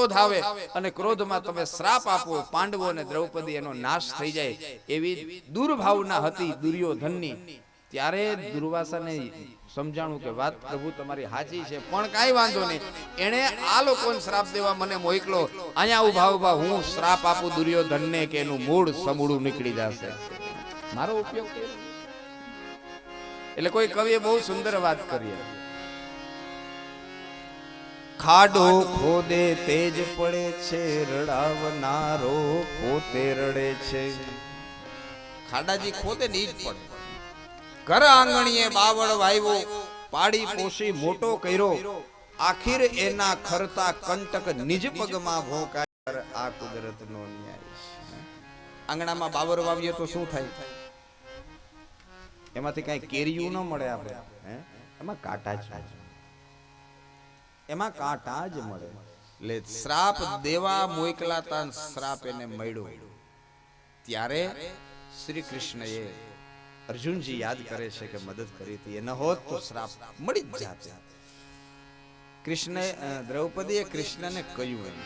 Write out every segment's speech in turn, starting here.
ક્રોધ આવે અને ક્રોધમાં તમે શ્રાપ આપો પાંડવો અને દ્રૌપદી એનો નાશ થઈ જાય એવી દુર્ભાવના હતી દુર્યોધનની. ત્યારે દુર્વાસાને સમજાણું કે વાત પ્રભુ તમારી સાચી છે પણ કાંઈ વાંધો નહીં. એણે આ લોકોને શ્રાપ દેવા મને મોકલો. અહીંયા ઊભા ઊભા હું શ્રાપ આપું દુર્યોધનને કે એનું મૂળ સમૂળું નીકળી જશે. મારો ઉપયોગ એટલે કોઈ કવિએ બહુ સુંદર વાત કરી. ખાડો ખોદે તેજ પડે છે, રડાવનારો પોતે રડે છે. ખાડાજી ખોદે ને જ પડે. ઘર આંગણીએ બાવળ વાવ્યો પાડી પોષી મોટો કર્યો. આખીર એના ખરતા કંટક નિજ પગમાં ભોંકાય આ કુદરતનો ન્યાય છે. આંગણામાં બાવર વાવીએ તો શું થાય? એમાંથી કઈ કેરીયું ન મળે આપણે એમાં કાંટા હોય. એમાં કાંટા જ મળે. એટલે શ્રાપ દેવા મોકલાતા ને શ્રાપ એને મળ્યો. ત્યારે શ્રી કૃષ્ણએ અર્જુનજી યાદ કરે છે કે મદદ કરી હતી. એ ન હોત તો શ્રાપ મળી જ જાત. કૃષ્ણ દ્રૌપદીએ કૃષ્ણને કહ્યું એમ.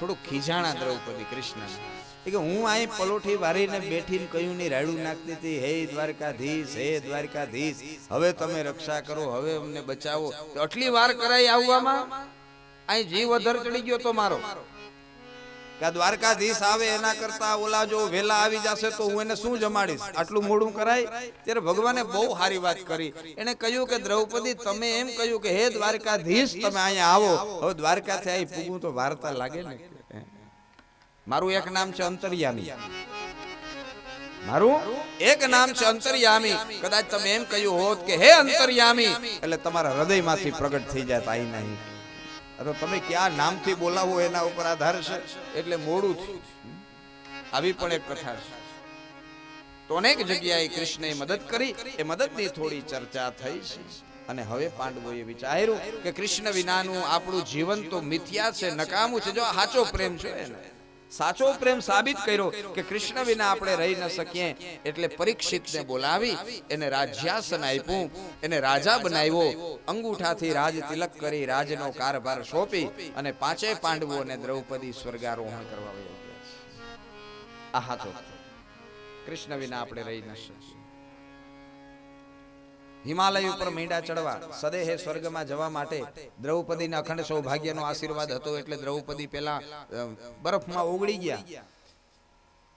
થોડું ખીજાણા દ્રૌપદી કૃષ્ણને. કે હું અહીં પલોઠી વારીને બેઠીને કહ્યું ની રાડું નાખતી હતી. હે દ્વારકાધીશ હે દ્વારકાધીશ, હવે તમે રક્ષા કરો, હવે અમને બચાવો. આટલી વાર કરાય આવવામાં અહીં જીવ અધર ચડી ગયો તો મારો. કે દ્વારકાધીશ આવે એના કરતા ઓલા જો વેલા આવી જશે તો હું એને શું જમાડીશ? આટલું મોડું કરાય? ત્યારે ભગવાને બહુ સારી વાત કરી. એને કહ્યું કે, દ્રૌપદી, તમે એમ કહ્યું કે, હે દ્વારકાધીશ, તમે અહીંયા આવો. હવે દ્વારકાથી અહીં પૂગું તો વાર્તા લાગે ને. મારું એક નામ છે અંતર્યામી. મારું? એક નામ છે અંતર્યામી. કદાચ તમે એમ કહ્યું હોત કે હે અંતર્યામી. એટલે તમારા હૃદયમાંથી પ્રગટ થઈ જાય આઈ નહીં. અરે તમે ક્યાં નામથી બોલાવો એના ઉપર આધાર છે? એટલે મોડું થયું. આવી પણ એક કથા છે. તો અનેક જગ્યાએ કૃષ્ણએ મદદ કરી. એ મદદની થોડી ચર્ચા થઈ છે. અને હવે પાંડવોએ વિચાર્યું કે કૃષ્ણ વિનાનું આપણું જીવન તો મિથ્યા છે નકામું છે. જો સાચો પ્રેમ છે એને. સાચો પ્રેમ સાબિત કર્યો કે કૃષ્ણ વિના આપણે રહી ન શકીએ, એટલે પરીક્ષિતને બોલાવી, એને રાજ્યાસન આપ્યું, એને રાજા બનાવ્યો, અંગૂઠાથી રાજ તિલક કરી રાજનો કારભાર સોંપી અને પાંચે પાંડવો અને દ્રૌપદી સ્વર્ગારોહણ કરવા. આ હાથો કૃષ્ણ વિના આપણે રહી ન શકીએ હિમાલય ઉપર મીંડા ચડવા, સદેહે સ્વર્ગમાં જવા માટે દ્રૌપદીના અખંડ સૌભાગ્યનો આશીર્વાદ હતો એટલે દ્રૌપદી પેલા બરફમાં ઓગળી ગયા.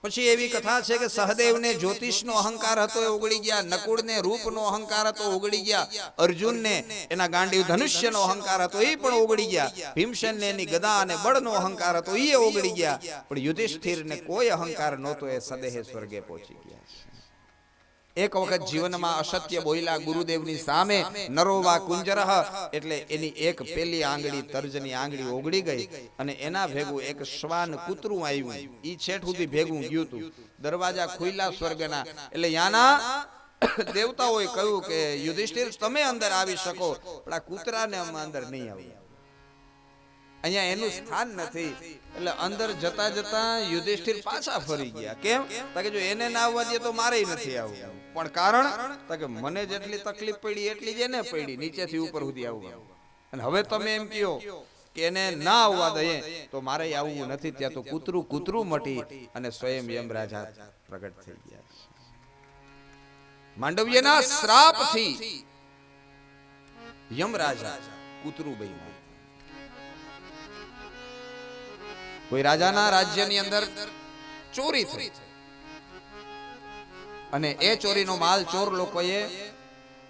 પછી એવી કથા છે કે સહદેવને જ્યોતિષનો અહંકાર હતો એ ઓગળી ગયા, નકુળને રૂપનો અહંકાર હતો ઓગળી ગયા, અર્જુનને એના ગાંડીવ ધનુષ્યનો અહંકાર હતો એ પણ ઓગળી ગયા, ભીમસેનને એની ગદા અને બળનો અહંકાર હતો એ ઓગળી ગયા. પણ યુધિષ્ઠિરને કોઈ અહંકાર નહોતો એ સદેહે સ્વર્ગે પહોંચી ગયા. એક વખત જીવનમાં અસત્ય બોલ્યા ગુરુદેવની સામે નરોવા કુંજરહ એટલે એની એક પેલી આંગળી તર્જની આંગળી ઓગળી ગઈ અને એના ભેગું એક શ્વાન કૂતરું આવ્યું. ઈ છેઠ સુધી ભેગું ગયું હતું દરવાજા ખુલ્લા સ્વર્ગના. એટલે યાના દેવતાઓએ કહ્યું કે યુધિષ્ઠિર તમે અંદર આવી શકો. પણ આ કૂતરાને અમે અંદર નહીં આવીએ અહીંયા એનું સ્થાન નથી. એટલે અંદર જતા જતા યુધિષ્ઠિર પાછા ફરી ગયા. કેમ? કે જો એને ના આવવા દે તો મારે નથી આવવું. પણ કારણ કે મને જેટલી તકલીફ પડી, એટલી જ એને પડી. નીચેથી ઉપર સુધી આવવા અને હવે તમે એમ કહો કે એને ના આવવા દઈએ તો મારે આવવું નથી. ત્યાં તો કૂતરું કૂતરું મટી અને સ્વયં યમ રાજા પ્રગટ થઈ ગયા માંડવ્યના શ્રાપથી યમ રાજા કૂતરું બન્યા. કોઈ રાજાના રાજ્યની અંદર ચોરી થઈ. અને એ ચોરીનો માલ ચોર લોકોએ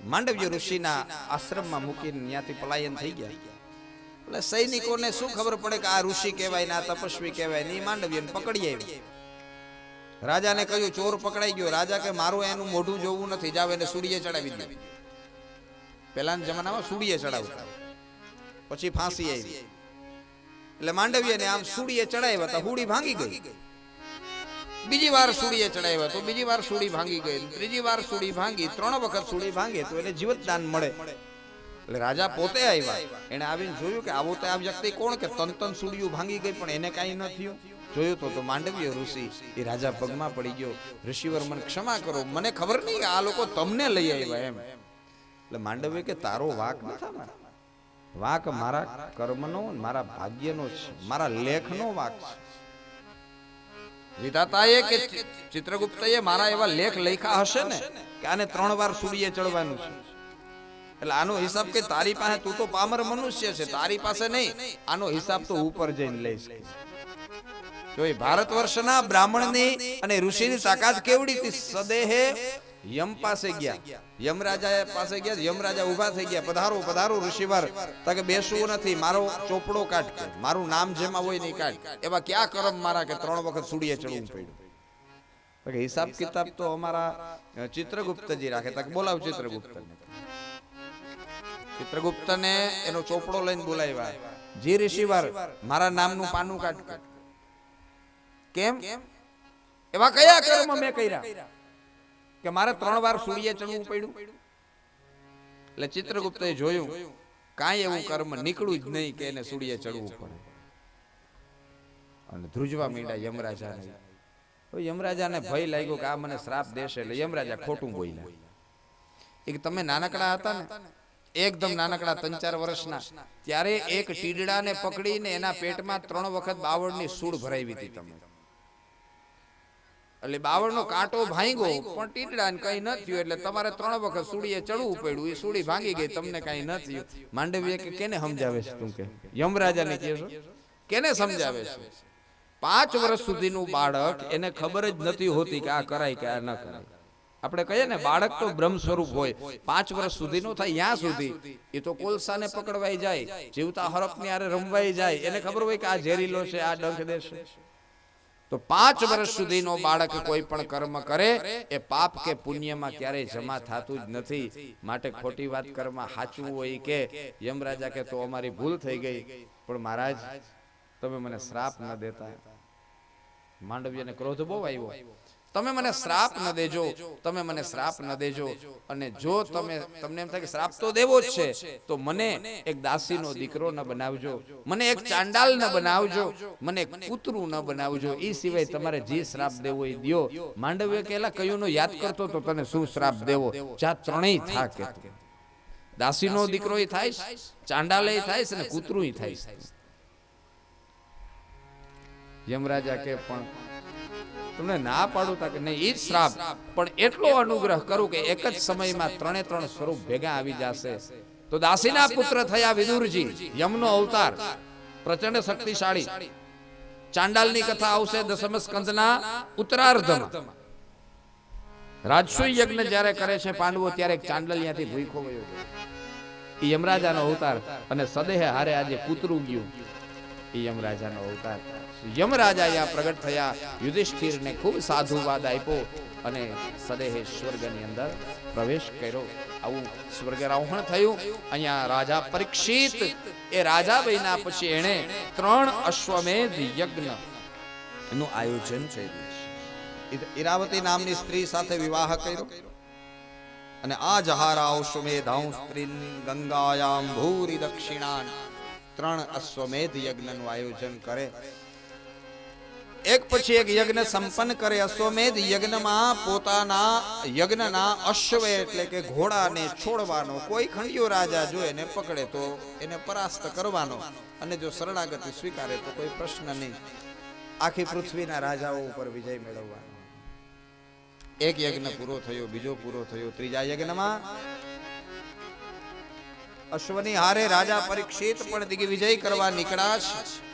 માંડવ્ય ઋષિના આશ્રમમાં મૂકીને ત્યાંથી પલાયન થઈ ગયા. એટલે સૈનિકોને શું ખબર પડે કે આ ઋષિ કહેવાય ને આ તપસ્વી કહેવાય ને એ માંડવ્યને પકડી આવી રાજાને કહ્યું, ચોર પકડાઈ ગયો. રાજા કે મારું એનું મોઢું જોવું નથી. જાવ એને સૂર્ય ચડાવી દે. પહેલાના જમાનામાં સૂર્ય ચડાવતા. પછી ફાંસી આવી. એટલે માંડવીયને આમ સુડીએ ચડાવ્યા હતા, હુડી ભાંગી ગઈ. બીજી વાર સુડીએ ચડાવ્યા તો બીજી વાર સુડી ભાંગી ગઈ, ત્રીજી વાર સુડી ભાંગી, ત્રણ વખત સુડી ભાંગે, તો એને જીવતદાન મળે. એટલે રાજા પોતે આવ્યા, એને આવીને જોયું કે આવો તો આ વ્યક્તિ કોણ કે તન તન સુડિયું ભાંગી ગઈ, પણ એને કાંઈ ન થયું. જોયું તો તો માંડવીય ઋષિ એ રાજા પગમાં પડી ગયો, ઋષિવર, મને ક્ષમા કરો, મને ખબર નહીં કે આ લોકો તમને લઈ આવ્યા એમ. એટલે માંડવીય કે, તારો વાક ન થા વાંક મારા કર્મનો, મારા ભાગ્યનો છે, મારા લેખનો વાક છે. વિધાતાએ કે ચિત્રગુપ્તએ મારા એવા લેખ લખ્યા હશે ને, કે આને ત્રણ વાર સૂર્ય ચડવાનું છે. એટલે આનો હિસાબ કે તારી પાસે તું તો પામર મનુષ્ય છે, તારી પાસે નહીં, આનો હિસાબ તો ઉપર જઈને લઈશ. એ ભારત વર્ષના બ્રાહ્મણની અને ઋષિની તાકાત કેવડી હતી? સદેહે યમ પાસે ગયા. યમરાજા પાસે ગયા યમરાજા ઊભા થઈ ગયા. પધારો પધારો ઋષિવર. તકે બેસવું નથી, મારો ચોપડો કાઢ મારું નામ જેમાં હોય નહીં કાઢ. એવા ક્યાં કરમ મારા કે ત્રણ વખત સુડીએ ચડવું પડ્યું? તો હિસાબ કિતાબ તો અમારા ચિત્રગુપ્તજી રાખે. તક બોલાવ ચિત્રગુપ્તને. ચિત્રગુપ્તને એનો ચોપડો લઈને બોલાવ્યા. જી ઋષિવર, મારા નામનું પાનું કાઢ. કેમ? એવા કયા કર્મ મેં કર્યા? કે મારે ત્રણ વાર સૂર્ય ચડવું પડ્યું? એટલે ચિત્રગુપ્તએ જોયું કાંઈ એવું કર્મ નીકળ્યું જ નહીં કે એને સૂર્ય ચડવું પડે. અને ધ્રુજવા મીંડા યમરાજાને. યમરાજાને. ભય લાગ્યો કે આ મને શ્રાપ દેશે એટલે યમરાજા ખોટું બોલ્યા. એક તમે નાનકડા હતા ને એકદમ નાનકડા ત્રણ ચાર વર્ષના. ત્યારે એક ટીડડાને પકડીને એના પેટમાં ત્રણ વખત બાવળની સૂળ ભરાવી હતી તમે. એટલે બાવળનો કાંટો ભાંગ્યો પણ ટીટડાને કઈ ન થયું એટલે તમારે ત્રણ વખત સુડીએ ચડવું પડ્યું એ સુડી ભાંગી ગઈ તમને કઈ ન થયું. માંડવીએ કે કેને સમજાવે છે તું કે? યમરાજાને કહે છો કેને સમજાવે છે? પાંચ વર્ષ સુધીનું બાળક એને ખબર જ નથી હોતી કે આ કરાય કે આ ન કરાય આપણે કહીએ ને બાળક તો બ્રહ્મ સ્વરૂપ હોય. પાંચ વર્ષ સુધીનું થાય ત્યાં સુધી એ તો કોલસાને પકડવાઈ જાય. જીવતા હરપની આરે રમવાઈ જાય. એને ખબર હોય કે આ ઝેરીલો છે આ ડંખ દેશે. તો પાંચ વર્ષ સુધીનો બાળક કોઈ પણ કર્મ કરે એ પાપ કે પુણ્યમાં ક્યારેય જમા થતું જ નથી. માટે ખોટી વાત કરમાં સાચવું હોય કે યમરાજા કે તો અમારી ભૂલ થઈ ગઈ. પણ મહારાજ તમે મને શ્રાપ ન દેતા. માંડવ્યને ક્રોધ બહુ આવ્યો. તમે મને શ્રાપ ન દેજો. તમે મને શ્રાપ ન દેજો. અને જો તમે તમને એમ થાય કે શ્રાપ તો દેવો જ છે તો મને એક દાસીનો દીકરો ન બનાવજો. મને એક ચાંડાલ ન બનાવજો. મને એક કૂતરું ન બનાવજો. એ સિવાય તમારે જે શ્રાપ દેવો એ દો માંડવ્ય કેલા કયું યાદ કરતો તો તને શું શ્રાપ દેવો? જા ત્રણેય થા કે દાસીનો દીકરો થાય છે, ચાંડાલે થાય છે ને કૂતરું થાય છે યમરાજા કે પણ તમને ના પાડું તા કે નહીં એ શ્રાપ. પણ એટલો અનુગ્રહ કરું કે એક જ સમયમાં ત્રણે ત્રણ સ્વરૂપ ભેગા આવી જશે. તો દાસીના પુત્ર થયા વિદુરજી, યમનો અવતાર. પ્રચંડ શક્તિશાળી. ચાંડાલની કથા આવશે દસમ સ્કંદના ઉત્તરાર્ધમાં. રાજસૂય યજ્ઞ જ્યારે કરે છે પાંડવો, ત્યારે ચાંડલ ત્યાંથી ભૂખો ગયો યમરાજાનો અવતાર અને સદેહ હારે આજે કૂતરું ગયું. યમરાજાનો અવતાર. યમરાજા અહીંયા પ્રગટ થયા. યુધિષ્ઠિરને ખૂબ સાધુવાદ આપ્યો અને સદેહે સ્વર્ગની અંદર પ્રવેશ કર્યો. આવું સ્વર્ગરારોહણ થયું. અહીંયા રાજા પરીક્ષિત. એ રાજા બન્યા પછી એણે ત્રણ અશ્વમેધ યજ્ઞનું આયોજન કર્યું. ઈરાવતી નામની સ્ત્રી સાથે વિવાહ કર્યો. અને આ જહારાઓ સુમેધાઉ સ્ત્રી ગંગાયામ ભૂરી દક્ષિણા ત્રણ અશ્વમેધ યજ્ઞનું આયોજન કરે. એક પછી એક યજ્ઞ સંપન્ન કરે અશ્વમેધ, યજ્ઞમાં પોતાના યજ્ઞના અશ્વ એટલે કે ઘોડાને છોડવાનો. કોઈ ખંડિયો રાજા જો એને પકડે તો એને પરાસ્ત કરવાનો. અને જો શરણાગતિ સ્વીકારે તો કોઈ પ્રશ્ન નહીં. આખી પૃથ્વીના રાજાઓ ઉપર વિજય મેળવવાનો. એક યજ્ઞ પૂરો થયો, બીજો પૂરો થયો, ત્રીજા યજ્ઞમાં અશ્વની હારે રાજા પરીક્ષિત પણ દિગ્વિજય કરવા નીકળ્યા છે.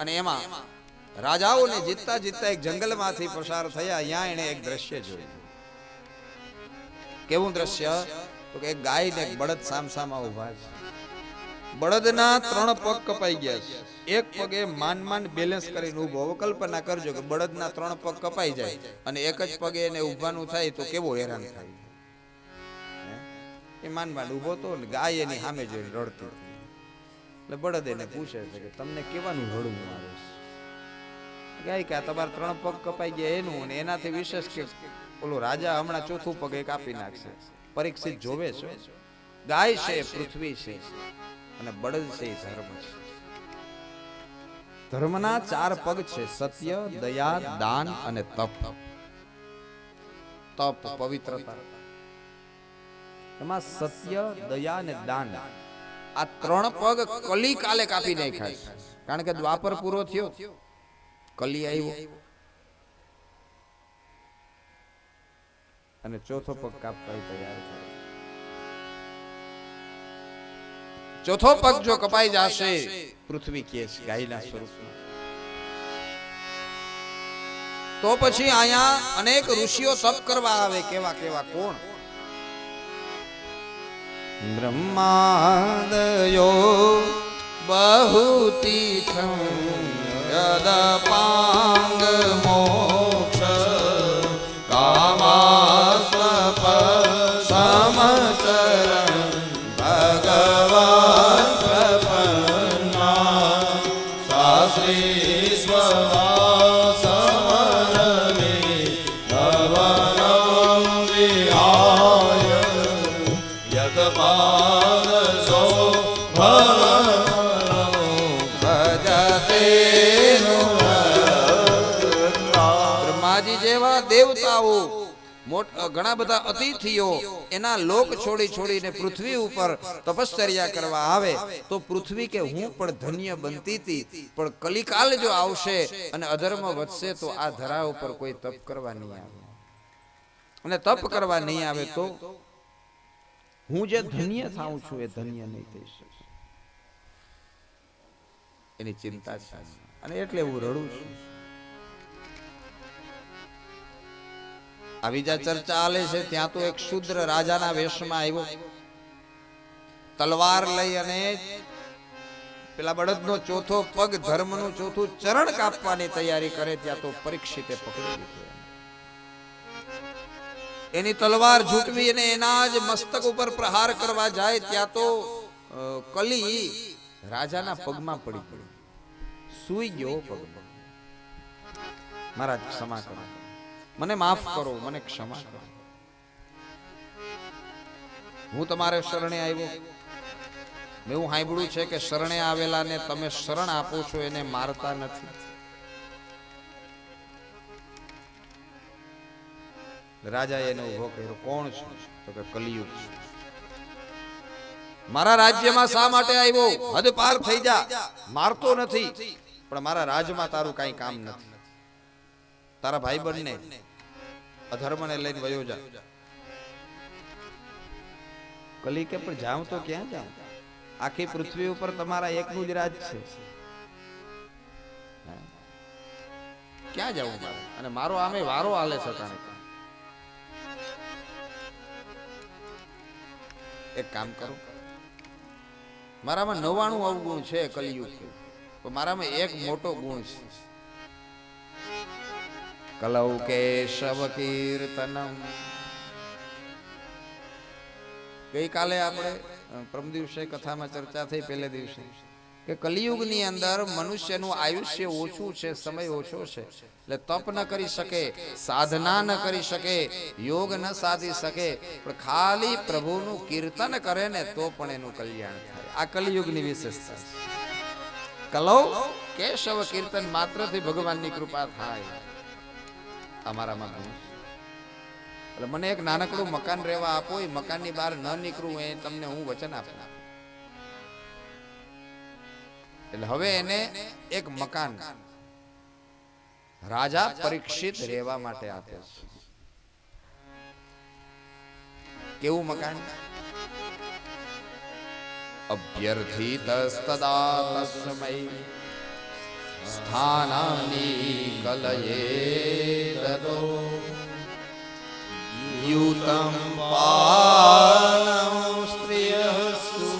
અને એમાં રાજાઓને જીતતા જીતતા એક જંગલમાંથી પસાર થયા ત્યાં એને એક દ્રશ્ય જોયું. કેવું દ્રશ્ય? તો કે ગાય ને બળદ સામસામાં ઊભા છે. બળદના ત્રણ પગ કપાઈ ગયા છે. એક પગે માન માન બેલેન્સ કરીને હવે કલ્પના કરજો કે બળદના ત્રણ પગ કપાઈ જાય અને એક જ પગે એને ઊભાનું થાય તો કેવો હેરાન થાય. એ માન માન ઊભો તો ગાય એની સામે જોઈને રડતી. એટલે બળદ એને પૂછે છે કે તમને કેવાનું ઘડું આવે ગાય કે આ તમારા ત્રણ પગ કપાઈ ગયા એનું અને એનાથી વિશેષ કે ઓલો રાજા હમણાં ચોથું પગ એક આપી નાખશે. પરીક્ષિત જોવે છે ગાય છે, પૃથ્વી છે અને બળદ છે ધર્મ છે. ધર્મના ચાર પગ છે સત્ય, દયા, દાન અને તપ. તપ પવિત્રતા. એમાં સત્ય, દયા અને દાન આ ત્રણ પગ કલી કાલે કાપી નાખ્યા. કારણ કે દ્વાપર પૂરો થયો. કલી આવ્યો. અને ચોથો પગ કાપવા તૈયાર થયો ચોથો પગ જો કપાઈ જશે, પૃથ્વી કે છે, ગાયના સ્વરૂપમાં. તો પછી અહીંયા અનેક ઋષિઓ તપ કરવા આવે, કેવા કેવા, કોણ? બ્રહ્માદયો બહુતીર્થમ યદપાંગ ઘણા બધા અતિથિઓ એના લોક છોડી છોડીને પૃથ્વી ઉપર તપશ્ચર્યા કરવા આવે, તો પૃથ્વી કે હું પણ ધન્ય બનતી હતી પણ કલિકાલ જો આવશે અને અધર્મ વધશે, તો આ ધરા ઉપર કોઈ તપ કરવા નહીં આવે. અને તપ કરવા નહીં આવે તો હું જે ધન્ય થાઉં છું, એ ધન્ય નહીં થઈ શકે. એની ચિંતા છે. અને એટલે હું રડું છું. આવી ચર્ચા આલે છે, ત્યાં તો એક શુદ્ર રાજાના વેશમાં આવ્યો. તલવાર લઈ અને પેલા બળદનો ચોથો પગ ધર્મનું ચોથું ચરણ કાપવાની તૈયારી કરે, ત્યાં તો પરીક્ષિતે પકડી લીધું એની તલવાર ઝૂંટવી અને એના જ મસ્તક ઉપર પ્રહાર કરવા જાય, ત્યાં તો કલી રાજાના પગમાં પડી પડી સૂઈ ગયો પગ મારા ક્ષમા કરો. મને માફ કરો, મને ક્ષમા કરો. હું તમારે શરણે આવ્યો. મેં હું સાંભળ્યું છે કે શરણે આવેલાને તમે શરણ આપો છો, એને મારતા નથી. રાજા એને ઊભો કર્યો. કોણ છે? તો કે કલિયુગ છે. મારા રાજ્યમાં શા માટે આવ્યો? હદ પાર થઈ જા. મારતો નથી. પણ મારા રાજમાં તારું કાંઈ કામ નથી. તારા ભાઈ બંને અધર્મને લઈને વયો જા. કલી કે પણ જાઉં તો ક્યાં જાઉં? આખી પૃથ્વી ઉપર તમારા એકનું જ રાજ છે. ક્યાં જાઉં મારે? અને મારો આમે વારો હાલે છે તાણે એક કામ કરો. મારામાં નવાણું અવગુણ છે કલિયુગ મારામાં એક મોટો ગુણ છે. કલૌ કેશવ કીર્તનમ ગઈકાલે આપણે પ્રમ દિવસે કથામાં ચર્ચા થઈ પહેલે દિવસે કે કલિયુગની અંદર મનુષ્યનું આયુષ્ય ઓછું છે સમય ઓછો છે એટલે તપ ન કરી શકે સાધના ન કરી શકે યોગ ન સાધી શકે પણ ખાલી પ્રભુનું કીર્તન કરે ને તો પણ એનું કલ્યાણ થાય। આ કલિયુગની વિશેષતા. કલૌ, કેશવ કીર્તન માત્રથી ભગવાનની કૃપા થાય। અમારામાં ગુણ એટલે મને એક નાનકડું મકાન રહેવા આપો, એ મકાનની બહાર ન નીકળવું એ તમને હું વચન આપું. એટલે હવે એને એક મકાન રાજા પરીક્ષિત રહેવા માટે આપે છે. કેવું મકાન? અભ્યર્થિત તદા તસ્મૈ સ્થાનાની કલયે દદો યુતમ પાલમ સ્ત્રિયસુ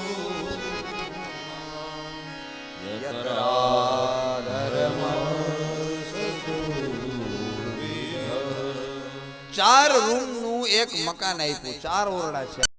ચાર રૂમનું એક મકાન આપ્યું, ચાર ઓરડા છે.